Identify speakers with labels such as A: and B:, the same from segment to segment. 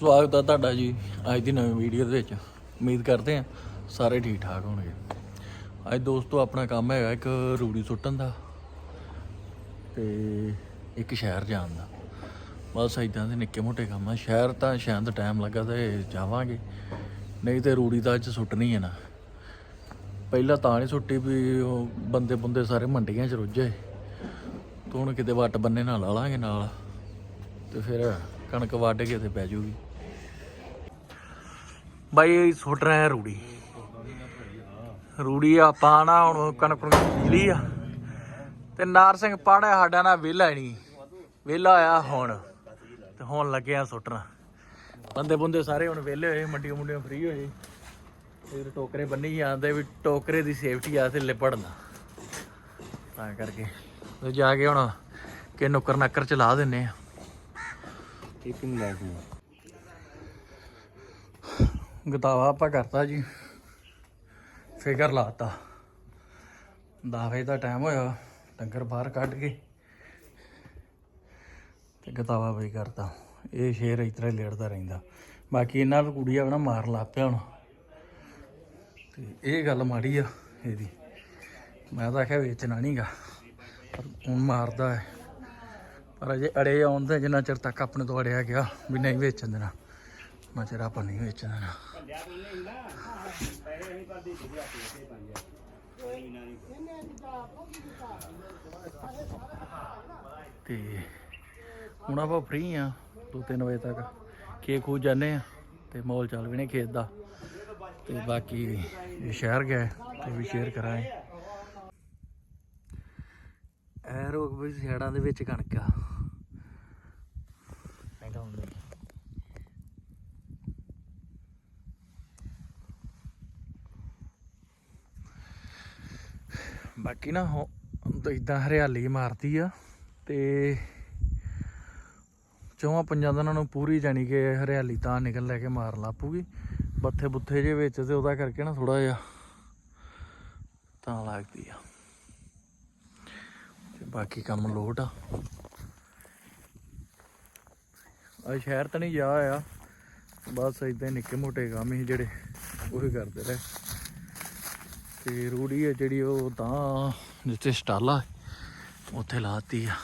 A: ਸਵਾਗਤ ਹੈ ਤੁਹਾਡਾ ਜੀ, ਅੱਜ ਦੀ ਨਵੀਂ ਵੀਡੀਓ ਦੇ ਵਿੱਚ। ਉਮੀਦ ਕਰਦੇ ਹਾਂ ਸਾਰੇ ਠੀਕ ਠਾਕ ਹੋਣਗੇ। ਅੱਜ ਦੋਸਤੋ ਆਪਣਾ ਕੰਮ ਹੈਗਾ ਇੱਕ ਰੂੜੀ ਸੁੱਟਣ ਦਾ ਤੇ ਇੱਕ ਸ਼ਹਿਰ ਜਾਣ ਦਾ। ਬਸ ਇਦਾਂ ਦੇ ਨਿੱਕੇ ਮੋਟੇ ਕੰਮ ਆ। ਸ਼ਹਿਰ ਤਾਂ ਸ਼ਾਇਦ ਟਾਈਮ ਲੱਗਾ ਤੇ ਜਾਵਾਂਗੇ। ਨਹੀਂ ਤੇ ਰੂੜੀ ਤਾਂ ਅੱਜ ਸੁੱਟਣੀ ਹੈ ਨਾ। ਪਹਿਲਾਂ ਤਾਂ ਨਹੀਂ ਸੁੱਟੀ ਵੀ ਉਹ ਬੰਦੇ ਬੰਦੇ ਸਾਰੇ ਮੰਡੀਆਂ 'ਚ ਰੁੱਝੇ। ਤੂੰ ਹੁਣ ਕਿਤੇ ਵੱਟ ਬੰਨੇ ਨਾਲ ਲਾ ਲਾਂਗੇ ਨਾਲ। ਤੇ ਫਿਰ ਕਣਕ ਵੱਢ ਕੇ ਤੇ ਪੈ ਜੂਗੀ। ਬਾਈ ਸੁੱਟ ਰਿਹਾ ਰੂੜੀ। ਰੂੜੀ ਆਪਾਂ ਨਾ ਹੁਣ ਕਣਕ ਨੂੰ ਲਈ ਆ। ਤੇ ਨਾਰ ਸਿੰਘ ਪਾੜਿਆ ਸਾਡਾ ਨਾ ਵਿਹਲਾ ਨਹੀਂ। ਵਿਹਲਾ ਆਇਆ ਹੁਣ। ਤੇ ਹੁਣ ਲੱਗਿਆ ਸੁੱਟਣਾ। ਬੰਦੇ ਬੰਦੇ ਸਾਰੇ ਹੁਣ ਵਿਹਲੇ ਹੋਏ ਮੰਡੀਆਂ ਮੁੰਡੀਆਂ ਫ੍ਰੀ ਹੋਏ। ਫਿਰ ਟੋਕਰੇ ਬੰਨੀ ਜਾਂਦੇ ਵੀ ਟੋਕਰੇ ਦੀ ਸੇਫਟੀ ਆ ਤੇ ਲਿਪੜਨਾ। ਤਾਂ ਕਰਕੇ। ਤੇ ਜਾ ਕੇ ਹੁਣ ਕਿ ਨੁੱਕਰ ਨੱਕਰ ਚਲਾ ਲਾ ਦਿੰਨੇ ਆ।
B: ਇੱਕ ਨੂੰ ਲੈ ਕੇ
A: ਗਤਾਵਾ ਆਪਾਂ ਕਰਤਾ ਜੀ। ਫਿਕਰ ਲਾਤਾ। ਵਜੇ ਦਾ ਟਾਈਮ ਹੋਇਆ, ਡੰਗਰ ਬਾਹਰ ਕੱਢ ਕੇ ਤੇ ਗਤਾਵਾ ਬਈ ਕਰਤਾ। ਇਹ ਸ਼ੇਰ ਇਸ ਤਰ੍ਹਾਂ ਹੀ ਲੇੜਦਾ ਰਹਿੰਦਾ। ਬਾਕੀ ਇਹਨਾਂ ਨੂੰ ਕੁੜੀ ਆਪਣਾ ਮਾਰ ਲਾ ਪਿਆ ਹੁਣ। ਤੇ ਇਹ ਗੱਲ ਮਾੜੀ ਆ ਇਹਦੀ। ਮੈਂ ਤਾਂ ਆਖਿਆ ਵੇਚਣਾ ਨਹੀਂਗਾ ਪਰ ਹੁਣ ਮਾਰਦਾ ਹੈ। ਪਰ ਅਜੇ ਅੜੇ ਆਉਣ ਆਉਂਦੇ ਜਿੰਨਾ ਚਿਰ ਤੱਕ ਆਪਣੇ ਤੋਂ ਅੜਿਆ ਗਿਆ, ਵੀ ਨਹੀਂ ਵੇਚਣ ਦੇਣਾ। ਮੈਂ ਚਿਰ ਆਪਾਂ ਨਹੀਂ ਵੇਚਣਾ ਦੇਣਾ ਤੇ ਹੁਣ ਆਪਾਂ ਫ੍ਰੀ ਆ 2-3 ਵਜੇ ਤੱਕ। ਖੇਤ ਖੂ ਜਾਂਦੇ ਆ ਤੇ ਮੌਲ ਚੱਲ ਵੀ ਨੇ ਖੇਤ ਦਾ। ਤੇ ਬਾਕੀ ਇਹ ਸ਼ਹਿਰ ਗਏ ਤੇ ਵੀ ਸ਼ੇਅਰ ਕਰਾਂਗੇ। ਐ ਵੀ ਸਿਆੜਾਂ ਦੇ ਵਿੱਚ ਕਣਕ ਆ। ਬਾਕੀ ਨਾ ਹੋ ਇਦਾਂ ਹਰਿਆਲੀ ਮਾਰਦੀ ਆ ਤੇ ਚੌਵਾਂ ਪੰਜਾਂ ਦਿਨਾਂ ਨੂੰ ਪੂਰੀ ਜਾਣੀ ਕਿ ਹਰਿਆਲੀ ਤਾਂ ਨਿਕਲ ਲੈ ਕੇ ਮਾਰ ਲਾਪੂਗੀ। ਬੱਥੇ ਬੁੱਥੇ ਜੇ ਵਿੱਚ ਤੇ ਉਹਦਾ ਕਰਕੇ ਨਾ ਥੋੜਾ ਜਿਹਾ ਤਾਂ ਲੱਗਦੀ ਆ। ਤੇ ਬਾਕੀ ਕੰਮ ਲੋਟ ਆ। ਆ ਸ਼ਹਿਰ ਤਾਂ ਨਹੀਂ ਜਾ ਆ ਬਸ ਇਦਾਂ ਨਿੱਕੇ ਮੋਟੇ ਕੰਮ ਹੀ ਜਿਹੜੇ ਉਹੀ ਕਰਦੇ ਰਹੇ। ਤੇ ਰੂੜੀ ਹੈ ਜਿਹੜੀ ਉਹ ਤਾਂ ਜਿੱਥੇ ਸਟਾਲਾ ਉੱਥੇ ਲਾਤੀ ਆ।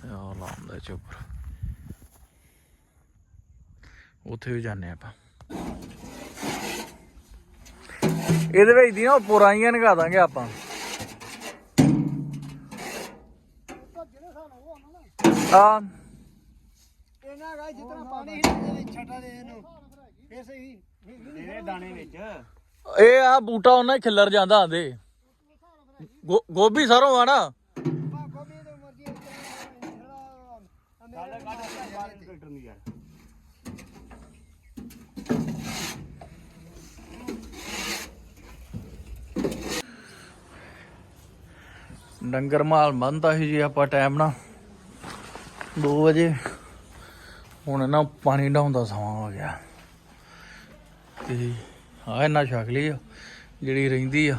A: ਤੇ ਉਹ ਲਾਉਂਦਾ ਚੁੱਪ ਉੱਥੇ ਵੀ ਜਾਂਦੇ ਆਪਾਂ। ਇਹਦੇ ਵਿੱਚ ਦੀ ਨਾ ਪੁਰਾਈਆਂ ਨਗਾ ਦਾਂਗੇ ਆਪਾਂ। ਆ
C: ਇਹਨਾਂ ਗਾ ਜਿਤਨਾ ਪਾਣੀ ਹੀ ਛੱਟਾ ਦੇ ਇਹਨੂੰ। ਇਹ ਸਹੀ।
B: ਤੇਰੇ ਦਾਣੇ ਵਿੱਚ।
A: ਇਹ ਆ ਬੂਟਾ ਉਹਨਾਂ ਹੀ ਖਿੱਲਰ ਜਾਂਦਾ ਆਂਦੇ। ਗੋਭੀ ਸਰੋਂ ਆ ਨਾ। ਡੰਗਰ ਮਾਲ ਬੰਦਾ ਸੀ ਜੀ ਆਪਾਂ ਟਾਈਮ ਨਾਲ। 2 ਵਜੇ। ਹੁਣ ਨਾ ਪਾਣੀ ਡਾਉਣ ਦਾ ਸਮਾਂ ਹੋ ਗਿਆ। ਤੇ ਆ ਇਹਨਾਂ ਛਕ ਲਈ ਆ, ਜਿਹੜੀ ਰਹਿੰਦੀ ਆ,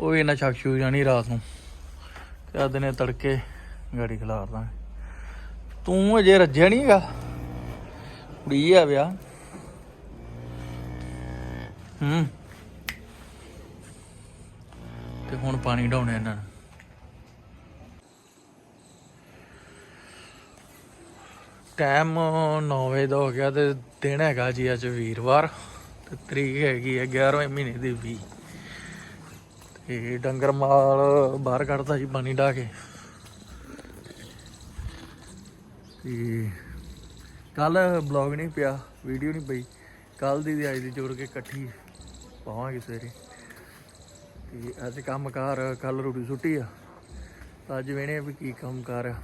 A: ਉਹ ਵੀ ਇਹਨਾਂ ਛਕ ਛੂ ਜਾਣੀ ਰਾਤ ਨੂੰ। ਤੇ ਆ ਦਿਨੇ ਤੜਕੇ ਗਾੜੀ ਖਿਲਾਰ ਦਾਂਗੇ। ਤੂੰ ਅਜੇ ਰੱਜਿਆ ਨਹੀਂਗਾ ਕੁੜੀ ਆ ਵਿਆਹ। ਹੂੰ। ਤੇ ਹੁਣ ਪਾਣੀ ਡਾਉਣੇ ਇਹਨਾਂ ਨੂੰ। ਟਾਈਮ 9 ਵਜੇ ਦਾ ਹੋ ਗਿਆ ਤੇ ਦਿਨ ਹੈਗਾ ਜੀ ਅੱਜ ਵੀਰਵਾਰ। ਤੇ ਤਰੀਕ ਹੈਗੀ ਹੈ 11ਵੇਂ ਮਹੀਨੇ ਦੀ 20 ਤੇ ਡੰਗਰ ਮਾਲ ਬਾਹਰ ਕੱਢਦਾ ਸੀ ਪਾਣੀ ਢਾ ਕੇ। ਤੇ ਕੱਲ ਬਲੌਗ ਨਹੀਂ ਪਿਆ, ਵੀਡੀਓ ਨਹੀਂ ਪਈ। ਕੱਲ ਦੀ ਤੇ ਅੱਜ ਦੀ ਜੋੜ ਕੇ ਇਕੱਠੀ ਪਾਵਾਂਗੇ ਸਵੇਰੇ। ਤੇ ਅੱਜ ਕੰਮਕਾਰ ਕੱਲ ਰੋਟੀ ਸੁੱਟੀ ਆ। ਤਾਂ ਅੱਜ ਵੇਣੇ ਵੀ ਕੀ ਕੰਮਕਾਰ ਆ।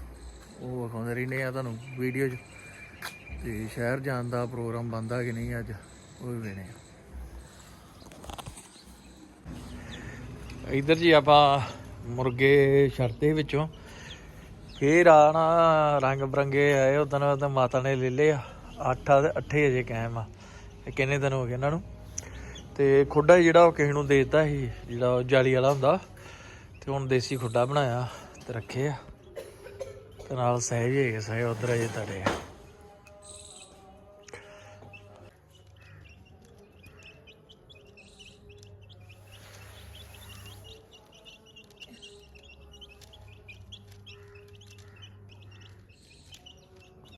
A: ਉਹ ਵਿਖਾਉਂਦੇ ਰਹਿੰਦੇ ਆ ਤੁਹਾਨੂੰ ਵੀਡੀਓ 'ਚ। ਤੇ ਸ਼ਹਿਰ ਜਾਣ ਦਾ ਪ੍ਰੋਗਰਾਮ ਬੰਦਾ ਕਿ ਨਹੀਂ ਅੱਜ? ਉਹ ਵੀ ਵੇਣੇ ਇਧਰ ਜੀ ਆਪਾਂ ਮੁਰਗੇ ਛੱਡਦੇ ਵਿੱਚੋਂ ਫੇਰ ਆ ਨਾ ਰੰਗ ਬਰੰਗੇ ਆਏ ਉਦੋਂ ਤਾਂ ਮਾਤਾ ਨੇ ਲੈ ਲਏ ਆ। ਅੱਠ ਆ ਤੇ ਅੱਠੇ ਅਜੇ ਕਾਇਮ ਆ। ਇਹ ਕਿੰਨੇ ਦਿਨ ਹੋ ਗਏ ਇਹਨਾਂ ਨੂੰ? ਤੇ ਖੁੱਡਾ ਜਿਹੜਾ ਉਹ ਕਿਸੇ ਨੂੰ ਦੇ ਦਿੱਤਾ ਸੀ, ਜਿਹੜਾ ਉਹ ਜਾਲੀ ਵਾਲਾ ਹੁੰਦਾ, ਤੇ ਹੁਣ ਦੇਸੀ ਖੁੱਡਾ ਬਣਾਇਆ ਤੇ ਰੱਖੇ ਆ। ਤੇ ਨਾਲ ਸਹਿਜ ਹੈਗੇ ਸਹਿਜ ਉਧਰ ਅਜੇ ਤੜੇ ਆ।